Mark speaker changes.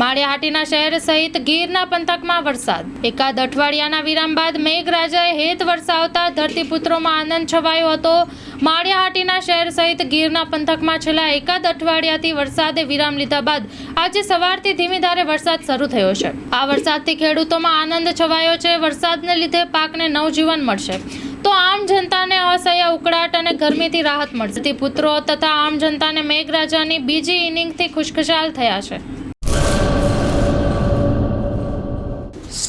Speaker 1: માળિયાહાટીના શહેર સહિત ગીરના પંથકમાં વરસાદ. એકાદ અઠવાડિયાના વિરામ બાદ મેઘરાજાએ હેત વરસાવતા ધરતીપુત્રોમાં આનંદ છવાયો હતો. માળિયાહાટીના શહેર સહિત ગીરના પંથકમાં છેલ્લા એકાદ અઠવાડિયાથી વરસાદે વિરામ લીધા બાદ આજે સવારથી ધીમી ધારે વરસાદ શરૂ થયો છે. આ વરસાદથી ખેડૂતોમાં આનંદ છવાયો છે. વરસાદને લીધે પાકને નવજીવન મળશે. તો આમ જનતાને અસહ્ય ઉકળાટ અને ગરમીથી રાહત મળશે. પુત્રો તથા આમ જનતાને મેઘરાજાની બીજી ઇનિંગથી ખુશખુશાલ થયા છે.